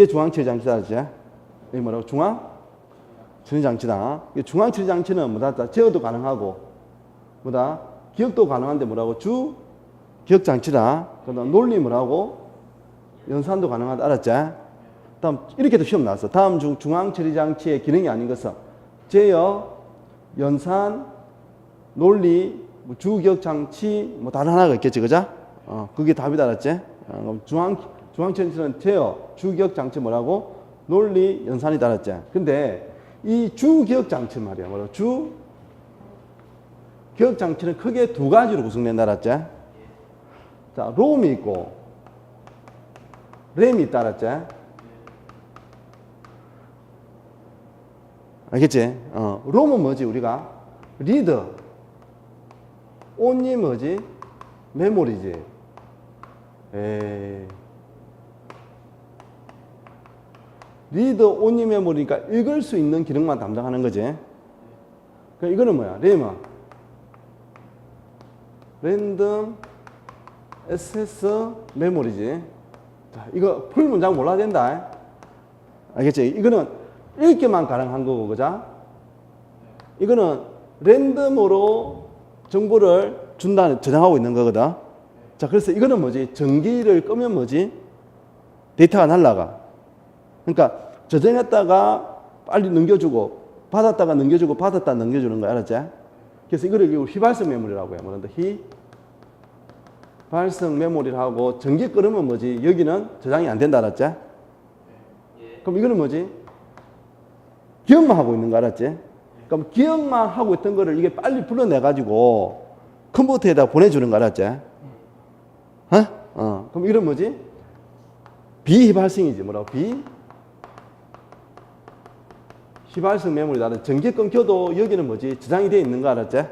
이게 중앙 처리 장치다? 이게 뭐라고? 중앙 처리 장치다. 이 중앙 처리 장치는 뭐다? 제어도 가능하고, 뭐다? 기억도 가능한데 뭐라고? 주 기억 장치다. 그다음 논리 뭐라고? 연산도 가능하다. 알았지? 다음 이렇게도 시험 나왔어. 다음 중 중앙 처리 장치의 기능이 아닌 것은 제어, 연산, 논리, 뭐 주기억 장치 뭐 다른 하나가 있겠지, 그죠? 어, 그게 답이다, 알았지? 어, 중앙 중앙 처리는 제어, 주기억 장치 뭐라고? 논리, 연산이다, 알았지? 근데 이 주기억 장치 말이야, 뭐라고? 주 기억 장치는 크게 두 가지로 구성된다, 알았지? 자, 롬이 있고 램이 있다, 알았지? 알겠지? 어, 롬은 뭐지, 우리가? 리더. 온이 뭐지? 메모리지. 에이. 리더 온이 메모리니까 읽을 수 있는 기능만 담당하는 거지. 그 이거는 뭐야? 램은 랜덤 액세스 메모리지. 자, 이거 풀 문장 몰라야 된다. 알겠지? 이거는 읽기만 가능한 거고, 그자? 이거는 랜덤으로 정보를 준다는, 저장하고 있는 거거든. 자, 그래서 이거는 뭐지? 전기를 끄면 뭐지? 데이터가 날라가. 그러니까 저장했다가 빨리 넘겨주고, 받았다가 넘겨주고, 받았다 넘겨주는 거야. 알았지? 그래서 이거를 휘발성 메모리라고 해. 뭐란다? 휘 발성 메모리를 하고 전기 끄르면 뭐지? 여기는 저장이 안 된다 알았지? 그럼 이거는 뭐지? 기억만 하고 있는 거 알았지? 그럼 기억만 하고 있던 거를 이게 빨리 불러내 가지고 컴퓨터에다 보내주는 거 알았지? 어? 어. 그럼 이건 뭐지? 비휘발성이지 뭐라고? 비 휘발성 메모리다. 전기 끊겨도 여기는 뭐지? 저장이 되어 있는 거 알았지?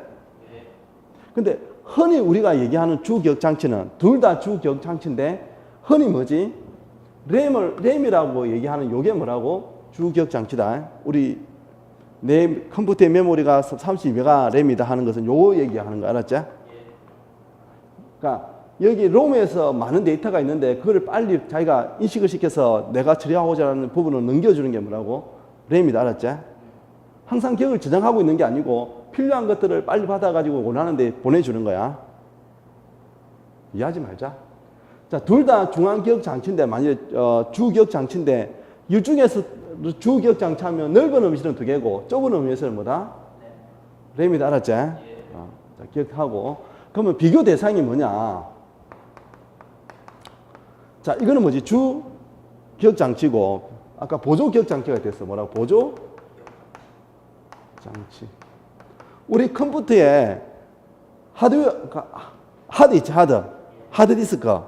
근데 흔히 우리가 얘기하는 주기억 장치는 둘 다 주기억 장치인데 흔히 뭐지? 램을 램이라고 얘기하는 요게 뭐라고? 주기억 장치다. 우리 내 컴퓨터의 메모리가 32가 램이다 하는 것은 요 얘기하는 거 알았죠? 그러니까 여기 롬에서 많은 데이터가 있는데 그걸 빨리 자기가 인식을 시켜서 내가 처리하고자 하는 부분을 넘겨주는 게 뭐라고? 램이다 알았죠? 항상 기억을 저장하고 있는 게 아니고 필요한 것들을 빨리 받아가지고 원하는데 보내주는 거야. 이해하지 말자. 자, 둘 다 중앙 기억 장치인데, 만약에 어, 주 기억 장치인데, 이 중에서 주 기억 장치 하면 넓은 음실은 두 개고, 좁은 음실은 뭐다? 램이다, 알았지? 어, 자, 기억하고. 그러면 비교 대상이 뭐냐? 자, 이거는 뭐지? 주 기억 장치고, 아까 보조 기억 장치가 됐어. 뭐라고? 보조 장치. 우리 컴퓨터에 하드웨어, 하드 있지, 하드. 하드 디스크.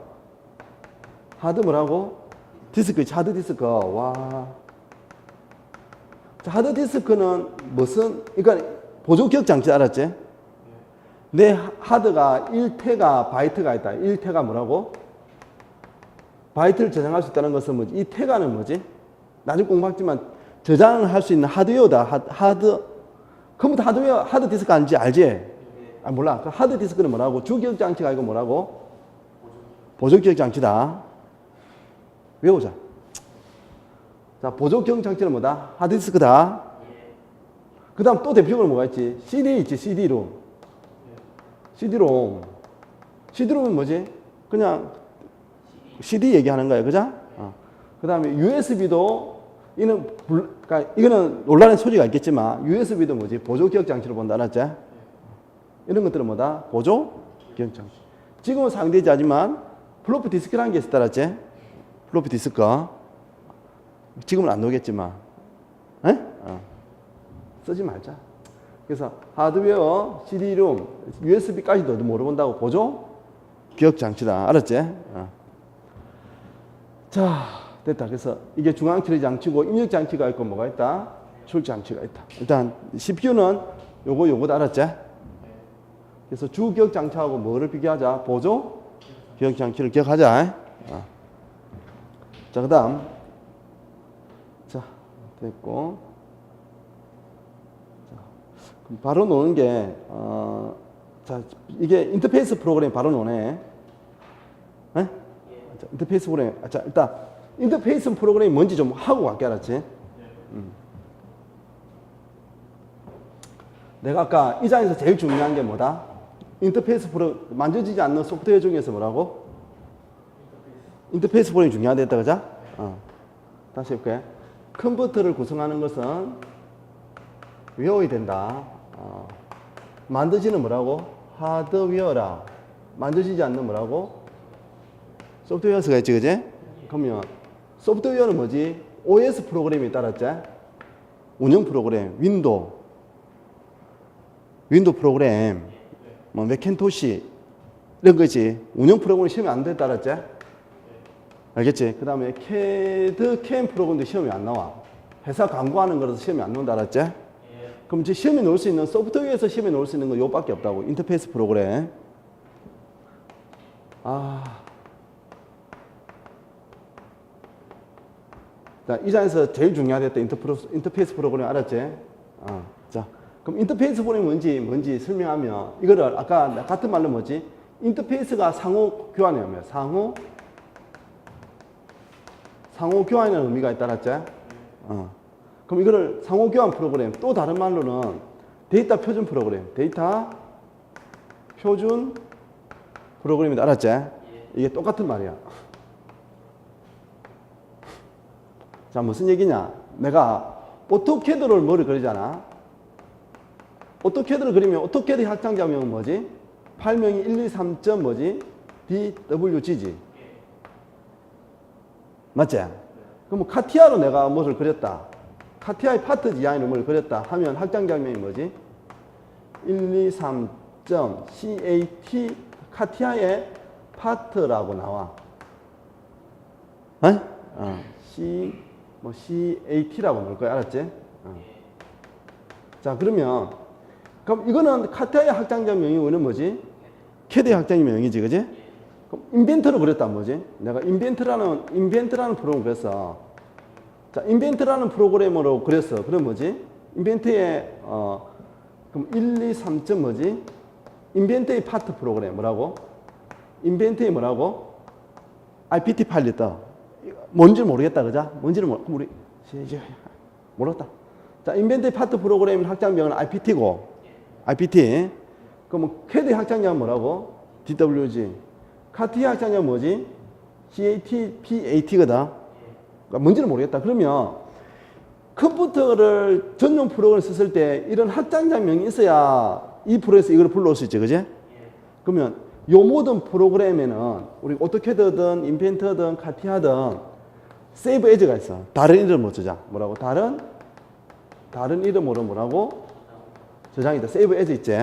하드 뭐라고? 디스크 있지, 하드 디스크. 와. 자, 하드 디스크는 무슨, 그러니까 보조 기억 장치 알았지? 내 하드가 1테가 바이트가 있다. 1테가 뭐라고? 바이트를 저장할 수 있다는 것은 뭐지? 이 테가는 뭐지? 나중 공부하지만 저장을 할수 있는 하드웨어다. 하- 하드, 컴퓨터 하드웨어, 하드 디스크 알지? 알지? 아, 몰라. 그 하드 디스크는 뭐라고? 주기억 장치가 아니고 뭐라고? 보조 기억 장치다. 외우자. 자, 보조 기억 장치는 뭐다? 하드 디스크다. 그 다음 또 대표적으로 뭐가 있지? CD 있지, CD롬. CD롬. CD롬은 뭐지? 그냥 CD 얘기하는 거야, 그죠? 어. 그 다음에 USB도 이는 불, 그러니까 이거는 논란의 소지가 있겠지만 USB도 뭐지? 보조 기억 장치로 본다, 알았지? 이런 것들은 뭐다? 보조 기억 장치. 지금은 상대지 하지만 플로피 디스크라는 게 있었다, 알았지? 플로피 디스크. 지금은 안 나오겠지만, 에? 어. 쓰지 말자. 그래서 하드웨어, CD롬, USB까지도 모르본다고 보조 기억 장치다, 알았지? 어. 자, 됐다. 그래서 이게 중앙 처리 장치고 입력 장치가 있고 뭐가 있다? 출력 장치가 있다. 일단 CPU는 요거 요거 알았지? 그래서 주 기억 장치하고 뭐를 비교하자? 보조 기억 장치를 기억하자. 어. 자, 그다음 자 됐고 자, 바로 노는 게 어, 자 이게 인터페이스 프로그램 바로 노네. 에? 자, 인터페이스 프로그램. 아, 자, 일단 인터페이스 프로그램이 뭔지 좀 하고 갈게 알았지? 음. 내가 아까 이 장에서 제일 중요한 게 뭐다? 인터페이스 프로 만져지지 않는 소프트웨어 중에서 뭐라고? 인터페이스 프로그램이 중요하다 했다 그죠? 어. 다시 해볼게. 컴퓨터를 구성하는 것은 외워야 된다. 어. 만드지는 뭐라고? 하드웨어라. 만져지지 않는 뭐라고? 소프트웨어스가 있지, 그지? 그러면 소프트웨어는 뭐지? OS 프로그램이 따랐지? 운영 프로그램, 윈도우, 윈도우 프로그램, 뭐 맥켄토시 이런 거지. 운영 프로그램 시험이 안 돼 따랐지? 알겠지? 그 다음에 캐드 캠 프로그램도 시험이 안 나와. 회사 광고하는 거라서 시험이 안 나온다 알았지? 그럼 이제 시험에 넣을 수 있는 소프트웨어에서 시험에 넣을 수 있는 건 요밖에 없다고. 인터페이스 프로그램. 아. 자, 이 장에서 제일 중요하겠다. 인터프로, 인터페이스 프로그램 알았지? 어. 자, 그럼 인터페이스 프로그램이 뭔지, 뭔지 설명하면 이거를 아까 같은 말로 뭐지? 인터페이스가 상호 교환이라며. 상호 상호 교환이라는 의미가 있다 알았지? 어. 그럼 이거를 상호 교환 프로그램 또 다른 말로는 데이터 표준 프로그램 데이터 표준 프로그램이다 알았지? 이게 똑같은 말이야. 자 무슨 얘기냐? 내가 오토캐드를 뭐를 그리잖아. 오토캐드를 그리면 오토캐드 확장자명은 뭐지? 발명이 1, 2, 3. 점 뭐지? DWG지. 맞지? 그럼 카티아로 내가 무엇을 그렸다. 카티아의 파트 디자인을 뭘 그렸다 하면 확장장면이 뭐지? 1, 2, 3. 점 CAT 카티아의 파트라고 나와. 어? 어. C 뭐 CAT라고 넣을 거야. 알았지? 어. 자, 그러면 그럼 이거는 카티아의 확장장명이 오는 뭐지? 캐드의 확장명이지, 그지? 그럼 인벤트를 그렸다 뭐지? 내가 인벤트라는 인벤트라는 프로그램을 그렸어. 자, 인벤트라는 프로그램으로 그렸어. 그럼 뭐지? 인벤트의 어 그럼 1, 2, 3점 뭐지? 인벤트의 파트 프로그램 뭐라고? 인벤트의 뭐라고? IPT 파일이 떠. 뭔지 모르겠다, 그자? 뭔지를 모르. 우리 모르겠다. 자, 인벤트의 파트 프로그램 확장명은 IPT고, IPT. 그럼 캐드 확장명은 뭐라고? DWG. 카티 확장량 뭐지? CAT, PAT거든. 그러니까 뭔지는 모르겠다. 그러면 컴퓨터를 전용 프로그램을 썼을 때 이런 확장자명이 있어야 이 프로에서 이걸 불러올 수 있지, 그지? 그러면 요 모든 프로그램에는 우리 오토캐드든 인펜트든 카티하든 세이브 에즈가 있어. 다른 이름으로 저장. 뭐라고? 다른 다른 이름으로 뭐라고? 저장이다. 세이브 에즈 있지?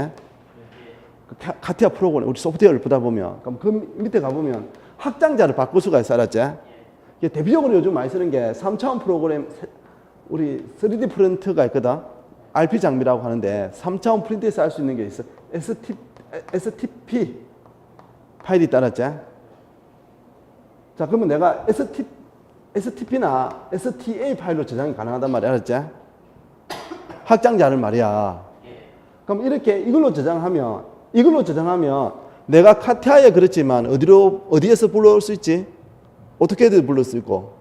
그 카- 카티아 프로그램 우리 소프트웨어를 보다 보면 그럼 그 밑에 가보면 확장자를 바꿀 수가 있어 알았지? 이게 대표적으로 요즘 많이 쓰는 게 3차원 프로그램 세- 우리 3D 프린트가 있거든 RP 장비라고 하는데 3차원 프린트에서 할 수 있는 게 있어 ST, STP 파일이 따랐지? 자 그러면 내가 ST, STP나 STA 파일로 저장이 가능하단 말이야 알았지? 확장자를 말이야 그럼 이렇게 이걸로 저장하면 이걸로 저장하면 내가 카티아에 그렇지만 어디로 어디에서 불러올 수 있지? 어떻게든 불러올 수 있고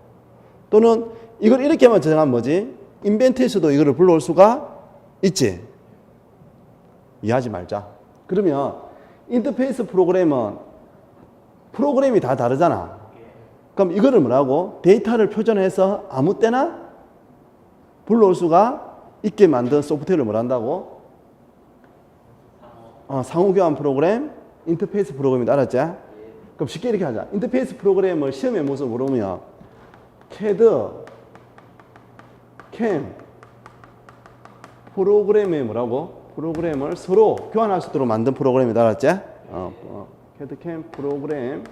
또는 이걸 이렇게만 저장하면 뭐지? 인벤트에서도 이거를 불러올 수가 있지. 이해하지 말자. 그러면 인터페이스 프로그램은 프로그램이 다 다르잖아. 그럼 이거를 뭐라고? 데이터를 표준해서 아무 때나 불러올 수가 있게 만든 소프트웨어를 뭐란다고? 어, 상호교환 프로그램, 인터페이스 프로그램이 알았지? 그럼 쉽게 이렇게 하자. 인터페이스 프로그램을 시험에 모습 물으면 캐드, 캠, 프로그램에 뭐라고? 프로그램을 서로 교환할 수 있도록 만든 프로그램이다. 알았지? 어, 어, 캐드, 캠, 프로그램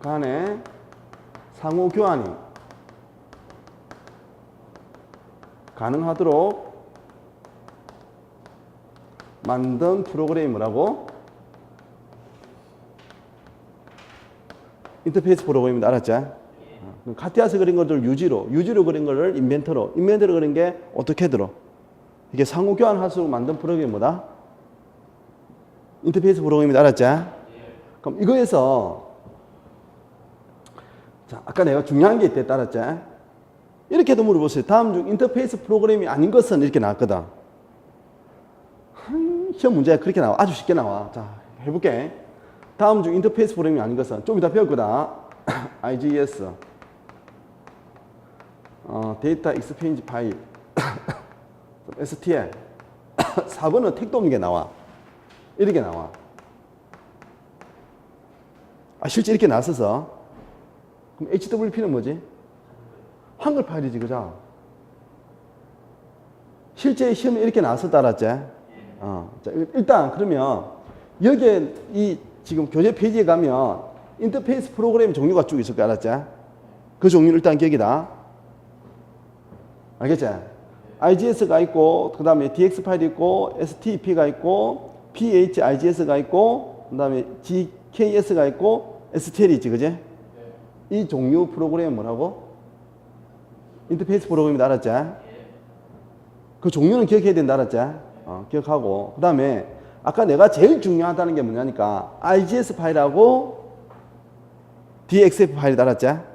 간의 상호 교환이 가능하도록 만든 프로그램이 뭐라고? 인터페이스 프로그램입니다. 알았죠? 어, 카티아스 그린 것들 유지로, 유지로 그린 거를 인벤터로, 인벤터로 그린 게 오토캐드로. 이게 상호 교환할 수 만든 프로그램이 뭐다? 인터페이스 프로그램입니다. 알았죠? 그럼 이거에서 자, 아까 내가 중요한 게 있대 따랐지? 이렇게도 물어보세요. 다음 중 인터페이스 프로그램이 아닌 것은 이렇게 나왔거든. 한, 시험 문제가 그렇게 나와. 아주 쉽게 나와. 자, 해볼게. 다음 중 인터페이스 프로그램이 아닌 것은 좀 이따 배울 거다. IGS. 어, 데이터 익스페인지 파일. STL. 4번은 택도 없는 게 나와. 이렇게 나와. 아, 실제 이렇게 나왔어서. 그럼 HWP는 뭐지? 한글 파일이지, 그죠? 실제 시험에 이렇게 나왔었다, 알았지? 어. 자, 일단, 그러면, 여기에 이 지금 교재 페이지에 가면 인터페이스 프로그램 종류가 쭉 있을 거 알았지? 그 종류 일단 기억이다. 알겠지? IGS가 있고, 그 다음에 DX 파일이 있고, STP가 있고, PHIGS가 있고, 그 다음에 GKS가 있고, STL이 있지, 그지? 이 종류 프로그램은 뭐라고? 인터페이스 프로그램이다, 알았지? 그 종류는 기억해야 된다, 알았지? 어, 기억하고. 그 다음에, 아까 내가 제일 중요하다는 게 뭐냐니까, IGS 파일하고 DXF 파일이다, 알았지?